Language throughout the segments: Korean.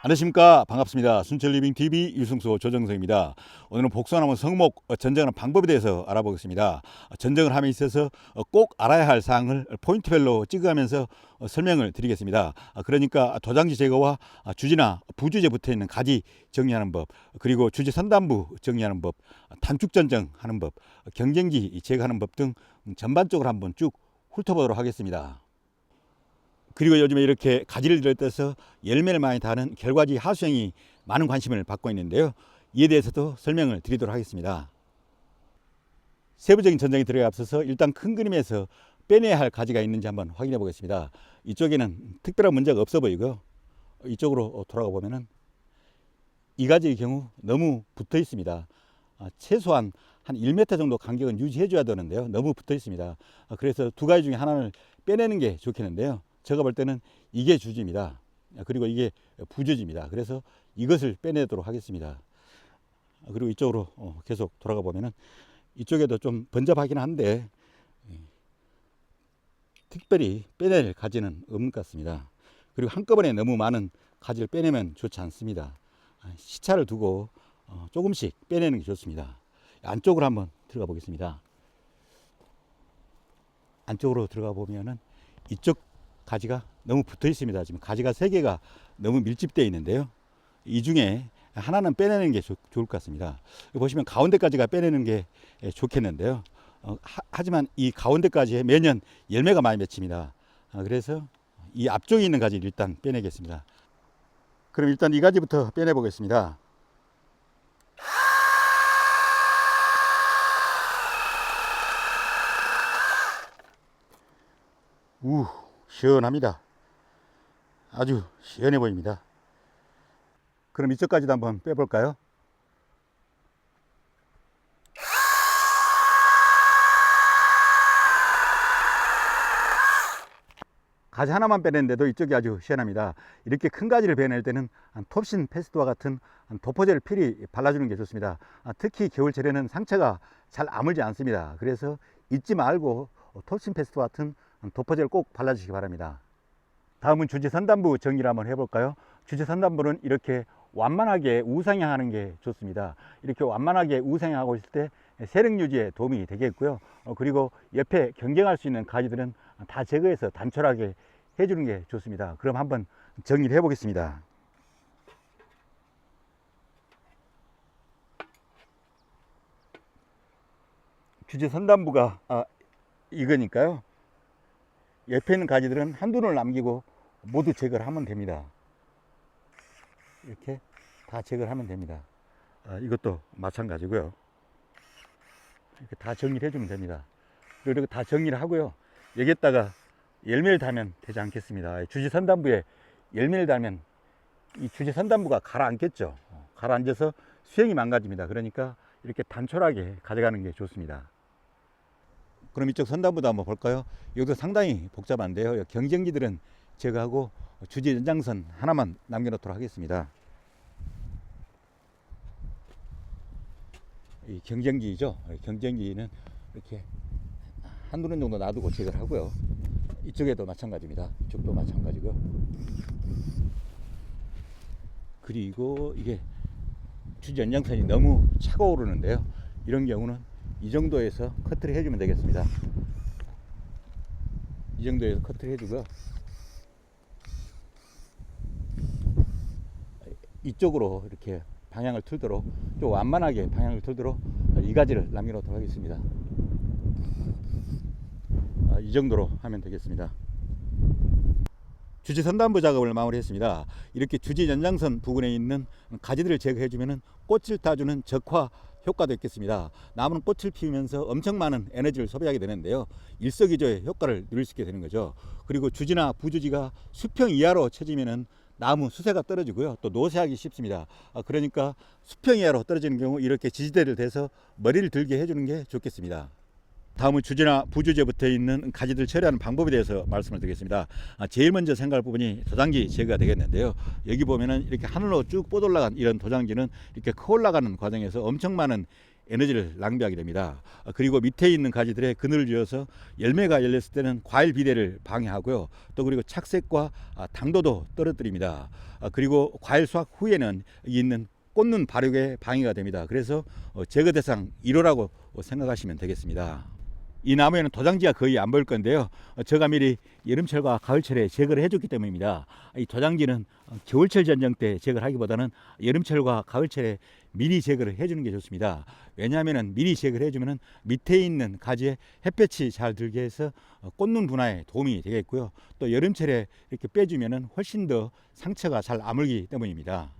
안녕하십니까. 반갑습니다. 순천 리빙 TV 유승수 조정석입니다. 오늘은 복숭아나무 성목 어, 전쟁하는 방법에 대해서 알아보겠습니다. 어, 전쟁을 함에 있어서 어, 꼭 알아야 할 사항을 포인트별로 찍어가면서 어, 설명을 드리겠습니다. 아, 그러니까 도장지 제거와 아, 주지나 부주제 붙어 있는 가지 정리하는 법 그리고 주지 선단부 정리하는 법 단축 전쟁 하는 법 경쟁지 제거하는 법 등 전반적으로 한번 쭉 훑어보도록 하겠습니다 그리고 요즘에 이렇게 가지를 들여떠서 열매를 많이 다는 결과지 하수형이 많은 관심을 받고 있는데요. 이에 대해서도 설명을 드리도록 하겠습니다. 세부적인 전쟁이 들어가 앞서서 일단 큰 그림에서 빼내야 할 가지가 있는지 한번 확인해 보겠습니다. 이쪽에는 특별한 문제가 없어 보이고요. 이쪽으로 돌아가 보면은 이 가지의 경우 너무 붙어 있습니다. 아, 최소한 한 1m 정도 간격은 유지해 줘야 되는데요. 너무 붙어 있습니다. 아, 그래서 두 가지 중에 하나를 빼내는 게 좋겠는데요. 제가 볼 때는 이게 주지입니다. 그리고 이게 부주지입니다. 그래서 이것을 빼내도록 하겠습니다. 그리고 이쪽으로 어, 계속 돌아가 보면은 이쪽에도 좀 번잡하긴 한데 예, 특별히 빼낼 가지는 없는 것 같습니다. 그리고 한꺼번에 너무 많은 가지를 빼내면 좋지 않습니다. 아, 시차를 두고 어, 조금씩 빼내는 게 좋습니다. 안쪽으로 한번 들어가 보겠습니다. 안쪽으로 들어가 보면은 이쪽 가지가 너무 붙어 있습니다. 지금 가지가 세 개가 너무 밀집되어 있는데요. 이 중에 하나는 빼내는 게 좋, 좋을 것 같습니다. 보시면 가운데까지가 빼내는 게 예, 좋겠는데요. 어, 하, 지만이 가운데까지 매년 열매가 많이 맺힙니다. 아, 그래서 이 앞쪽에 있는 가지를 일단 빼내겠습니다. 그럼 일단 이 가지부터 빼내 보겠습니다. 우 시원합니다. 아주 시원해 보입니다. 그럼 이쪽까지도 한번 빼볼까요? 가지 하나만 빼냈는데도 이쪽이 아주 시원합니다. 이렇게 큰 가지를 빼낼 때는 한 톱신 페스트와 같은 한 도포제를 필히 발라주는 게 좋습니다. 아, 특히 겨울철에는 상처가 잘 아물지 않습니다. 그래서 잊지 말고 톱신 페스트와 같은 도포제를 꼭 발라주시기 바랍니다. 다음은 주지 선단부 정리를 한번 해볼까요? 주지 선단부는 이렇게 완만하게 우상향하는 게 좋습니다. 이렇게 완만하게 우상향하고 있을 때 세력 유지에 도움이 되겠고요. 어, 그리고 옆에 경쟁할 수 있는 가지들은 다 제거해서 단촐하게 해주는 게 좋습니다. 그럼 한번 정리를 해보겠습니다. 주지 선단부가 아, 이거니까요. 옆에 있는 가지들은 한눈을 남기고 모두 제거를 하면 됩니다. 이렇게 다 제거를 하면 됩니다. 아, 이것도 마찬가지고요. 이렇게 다 정리를 해주면 됩니다. 그리고 다 정리를 하고요. 여기에다가 열매를 달면 되지 않겠습니다. 주지 선단부에 열매를 달면 이 주지 선단부가 가라앉겠죠. 어, 가라앉아서 수행이 망가집니다. 그러니까 이렇게 단촐하게 가져가는 게 좋습니다. 그럼 이쪽 선단부도 한번 볼까요? 이것도 상당히 복잡한데요. 경쟁지들은 제거하고 주지 연장선 하나만 남겨놓도록 하겠습니다. 이 경쟁지죠. 경쟁지는 이렇게 한두 년 정도 놔두고 제거를 하고요. 이쪽에도 마찬가지입니다. 이쪽도 마찬가지고요. 그리고 이게 주지 연장선이 너무 차가오르는데요. 이런 경우는 이 정도에서 커트를 해주면 되겠습니다. 이 정도에서 커트를 해주고요. 이쪽으로 이렇게 방향을 틀도록 좀 완만하게 방향을 틀도록 이 가지를 남겨놓도록 하겠습니다. 아, 이 정도로 하면 되겠습니다. 주지 선단부 작업을 마무리했습니다. 이렇게 주지 연장선 부근에 있는 가지들을 제거해주면 꽃을 따주는 적화 효과도 있겠습니다. 나무는 꽃을 피우면서 엄청 많은 에너지를 소비하게 되는데요. 일석이조의 효과를 누릴 수 있게 되는 거죠. 그리고 주지나 부주지가 수평 이하로 쳐지면은 나무 수세가 떨어지고요. 또 노쇠하기 쉽습니다. 아, 그러니까 수평 이하로 떨어지는 경우 이렇게 지지대를 대서 머리를 들게 해주는 게 좋겠습니다. 다음은 주지나 부주지에 붙어 있는 가지들 처리하는 방법에 대해서 말씀을 드리겠습니다. 아, 제일 먼저 생각할 부분이 도장지 제거가 되겠는데요. 여기 보면은 이렇게 하늘로 쭉 뻗어 올라간 이런 도장지는 이렇게 커 올라가는 과정에서 엄청 많은 에너지를 낭비하게 됩니다. 어, 그리고 밑에 있는 가지들의 그늘을 지어서 열매가 열렸을 때는 과일 비대를 방해하고요. 또 그리고 착색과 아, 당도도 떨어뜨립니다. 아, 그리고 과일 수확 후에는 있는 꽂는 발육에 방해가 됩니다. 그래서 어, 제거 대상 1호라고 생각하시면 되겠습니다. 이 나무에는 도장지가 거의 안 보일 건데요. 어, 제가 미리 여름철과 가을철에 제거를 해줬기 때문입니다. 이 도장지는 어, 겨울철 전쟁 때 제거를 하기보다는 여름철과 가을철에 미리 제거를 해주는 게 좋습니다. 왜냐하면 미리 제거를 해주면 밑에 있는 가지에 햇볕이 잘 들게 해서 어, 꽂는 분화에 도움이 되겠고요. 또 여름철에 이렇게 빼주면 훨씬 더 상처가 잘 아물기 때문입니다.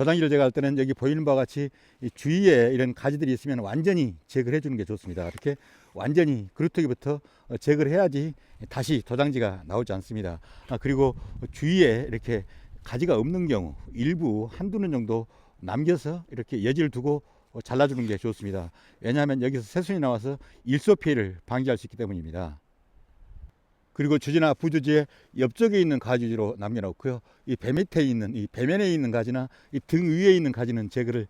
도장지를 제거할 때는 여기 보이는 바와 같이 이 주위에 이런 가지들이 있으면 완전히 제거를 해주는 게 좋습니다. 이렇게 완전히 그루터기부터 어, 제거를 해야지 다시 도장지가 나오지 않습니다. 아, 그리고 주위에 이렇게 가지가 없는 경우 일부 한두는 정도 남겨서 이렇게 여지를 두고 어, 잘라주는 게 좋습니다. 왜냐하면 여기서 새순이 나와서 일소 피해를 방지할 수 있기 때문입니다. 그리고 주지나 부주지의 옆쪽에 있는 가지로 남겨놓고요. 이 배 밑에 있는 이 배면에 있는 가지나 이 등 위에 있는 가지는 제거를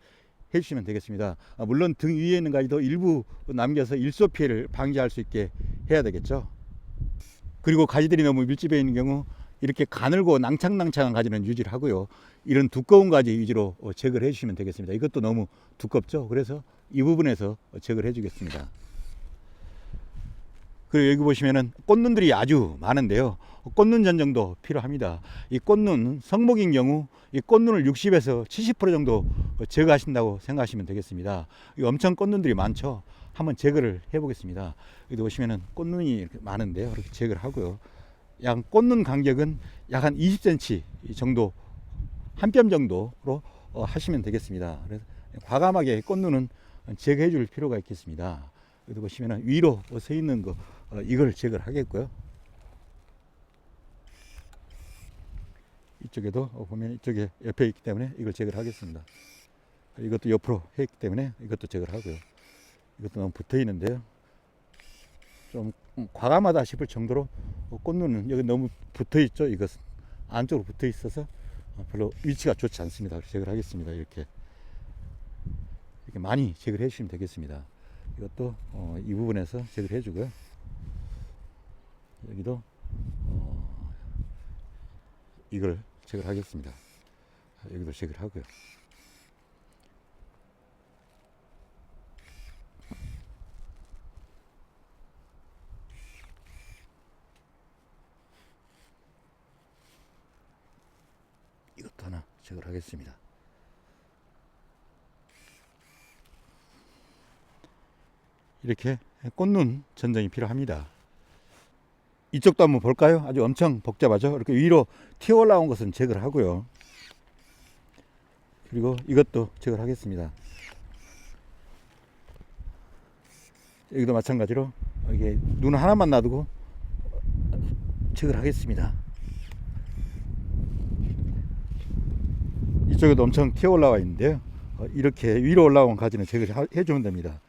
해주시면 되겠습니다. 아, 물론 등 위에 있는 가지도 일부 남겨서 일소 피해를 방지할 수 있게 해야 되겠죠. 그리고 가지들이 너무 밀집해 있는 경우 이렇게 가늘고 낭창낭창한 가지는 유지를 하고요. 이런 두꺼운 가지 위주로 어, 제거를 해주시면 되겠습니다. 이것도 너무 두껍죠. 그래서 이 부분에서 어, 제거를 해주겠습니다. 그리고 여기 보시면은 꽃눈들이 아주 많은데요. 꽃눈 전정도 필요합니다. 이 꽃눈 성목인 경우 이 꽃눈을 60에서 70% 정도 제거하신다고 생각하시면 되겠습니다. 이 엄청 꽃눈들이 많죠. 한번 제거를 해보겠습니다. 여기 보시면은 꽃눈이 이렇게 많은데요. 이렇게 제거를 하고요. 약 꽃눈 간격은 약 한 20cm 정도 한 뼘 정도로 어, 하시면 되겠습니다. 그래서 과감하게 꽃눈은 제거해 줄 필요가 있겠습니다. 여기 보시면 위로 서 있는 거 어, 이걸 제거를 하겠고요. 이쪽에도 어, 보면 이쪽에 옆에 있기 때문에 이걸 제거를 하겠습니다. 이것도 옆으로 했기 때문에 이것도 제거를 하고요. 이것도 너무 붙어 있는데요. 좀 과감하다 싶을 정도로 어, 꽃눈은 여기 너무 붙어 있죠. 이것은 안쪽으로 붙어 있어서 어, 별로 위치가 좋지 않습니다. 제거를 하겠습니다. 이렇게 이렇게 많이 제거를 해주시면 되겠습니다. 이것도 어, 이 부분에서 제거를 해주고요. 여기도 어, 이걸 제거를 하겠습니다. 여기도 제거를 하고요. 이것도 하나 제거를 하겠습니다. 이렇게 꽃눈 전정이 필요합니다. 이쪽도 한번 볼까요? 아주 엄청 복잡하죠. 이렇게 위로 튀어 올라온 것은 제거를 하고요. 그리고 이것도 제거를 하겠습니다. 여기도 마찬가지로 이게 눈 하나만 놔두고 제거를 하겠습니다. 이쪽에도 엄청 튀어 올라와 있는데요. 어, 이렇게 위로 올라온 가지는 제거를 하- 해주면 됩니다.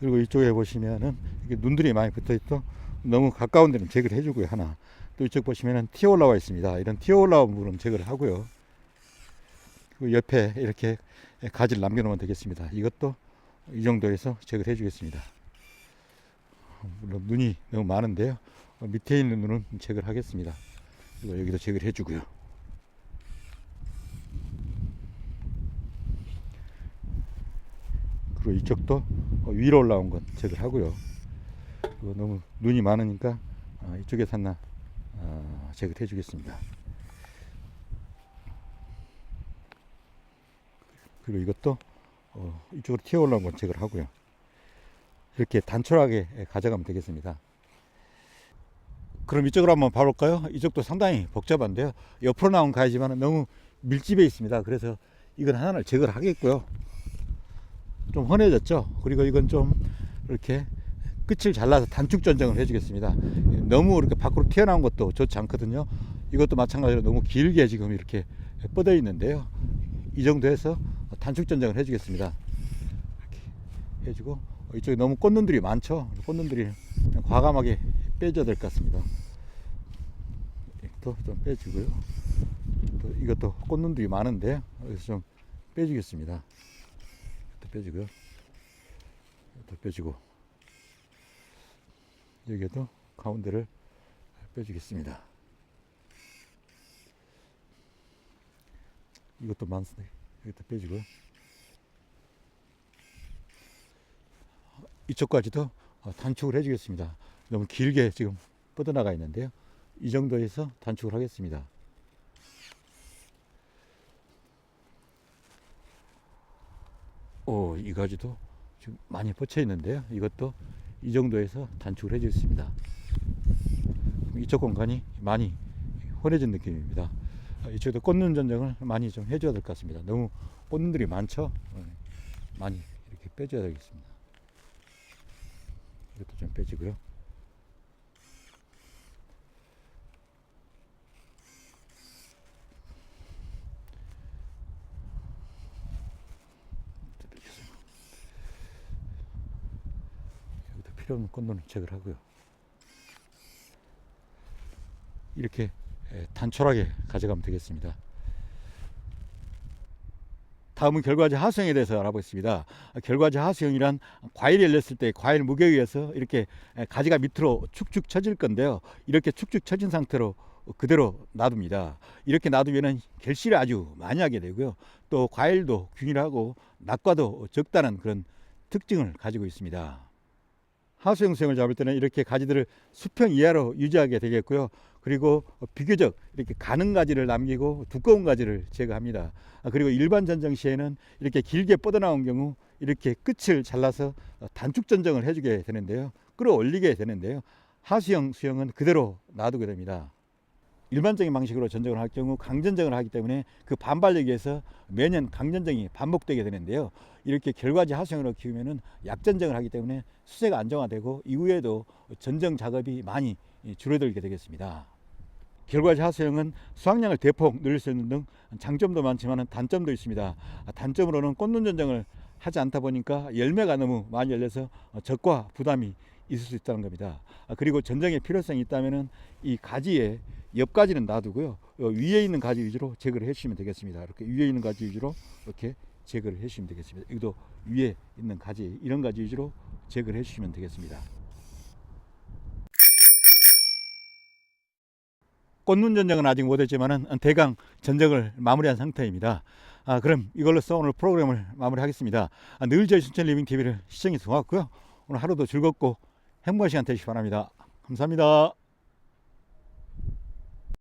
그리고 이쪽에 보시면은 이렇게 눈들이 많이 붙어 있고 너무 가까운 데는 제거를 해주고요 하나. 또 이쪽 보시면은 튀어 올라와 있습니다. 이런 튀어 올라온 부분은 제거를 하고요. 그리고 옆에 이렇게 가지를 남겨놓으면 되겠습니다. 이것도 이 정도에서 제거를 해주겠습니다. 물론 눈이 너무 많은데요. 어, 밑에 있는 눈은 제거를 하겠습니다. 그리고 여기도 제거를 해주고요. 그리고 이쪽도 어, 위로 올라온 건 제거를 하고요. 그리고 너무 눈이 많으니까 어, 이쪽에서 하나 어, 제거를 해주겠습니다. 그리고 이것도 어, 이쪽으로 튀어 올라온 건 제거를 하고요. 이렇게 단촐하게 가져가면 되겠습니다. 그럼 이쪽으로 한번 봐볼까요? 이쪽도 상당히 복잡한데요. 옆으로 나온 가야지만 너무 밀집해 있습니다. 그래서 이건 하나를 제거를 하겠고요. 좀 헌해졌죠. 그리고 이건 좀 이렇게 끝을 잘라서 단축 전정을 해주겠습니다. 너무 이렇게 밖으로 튀어나온 것도 좋지 않거든요. 이것도 마찬가지로 너무 길게 지금 이렇게 뻗어 있는데요. 이 정도에서 단축 전정을 해주겠습니다. 이렇게 해주고 이쪽에 너무 꽃눈들이 많죠. 꽃눈들이 과감하게 빼줘야 될 것 같습니다. 이것도 좀 빼주고요. 또 이것도 꽃눈들이 많은데 여기서 좀 빼주겠습니다. 또 빼주고요. 또 빼주고 여기에도 가운데를 빼주겠습니다. 이것도 많습니다. 여기다 빼주고요. 이쪽까지도 어, 단축을 해주겠습니다. 너무 길게 지금 뻗어나가 있는데요. 이 정도에서 단축을 하겠습니다. 오, 이 가지도 지금 많이 뻗쳐 있는데요. 이것도 이 정도에서 단축을 해주겠습니다. 이쪽 공간이 많이 환해진 느낌입니다. 아, 이쪽도 꽂는 전쟁을 많이 좀 해줘야 될 것 같습니다. 너무 꽂는들이 많죠. 네. 많이 이렇게 빼줘야 되겠습니다. 이것도 좀 빼주고요. 또 빼주세요. 여기도 필요 없는 꽂는 체크를 하고요. 이렇게 에, 단촐하게 가져가면 되겠습니다. 다음은 결과지 하수형에 대해서 알아보겠습니다. 아, 결과지 하수형이란 과일이 열렸을 때 과일 무게에 의해서 이렇게 에, 가지가 밑으로 축축 처질 건데요. 이렇게 축축 처진 상태로 그대로 놔둡니다. 이렇게 놔두면은 결실을 아주 많이 하게 되고요. 또 과일도 균일하고 낙과도 적다는 그런 특징을 가지고 있습니다. 하수형 수형을 잡을 때는 이렇게 가지들을 수평 이하로 유지하게 되겠고요. 그리고 비교적 이렇게 가는 가지를 남기고 두꺼운 가지를 제거합니다. 아, 그리고 일반 전정 시에는 이렇게 길게 뻗어나온 경우 이렇게 끝을 잘라서 단축 전정을 해주게 되는데요. 끌어올리게 되는데요. 하수형 수형은 그대로 놔두게 됩니다. 일반적인 방식으로 전정을 할 경우 강전정을 하기 때문에 그 반발력에 의해서 매년 강전정이 반복되게 되는데요. 이렇게 결과지 하수형으로 키우면은 약전정을 하기 때문에 수세가 안정화되고 이후에도 전정 작업이 많이 줄어들게 되겠습니다. 결과지 하수형은 수확량을 대폭 늘릴 수 있는 등 장점도 많지만 단점도 있습니다. 단점으로는 꽃눈 전정을 하지 않다 보니까 열매가 너무 많이 열려서 적과 부담이 있을 수 있다는 겁니다. 아, 그리고 전정의 필요성이 있다면은 이 가지에 옆 가지는 놔두고요. 어, 위에 있는 가지 위주로 제거를 해주시면 되겠습니다. 이렇게 위에 있는 가지 위주로 이렇게 제거를 해주시면 되겠습니다. 여기도 위에 있는 가지 이런 가지 위주로 제거를 해주시면 되겠습니다. 꽃눈 전정은 아직 못했지만은 대강 전정을 마무리한 상태입니다. 아, 그럼 이걸로써 오늘 프로그램을 마무리하겠습니다. 아, 늘 저희 순천 리빙 TV를 시청해 주셔서 고맙고요. 오늘 하루도 즐겁고 행복한 시간 되시기 바랍니다. 감사합니다.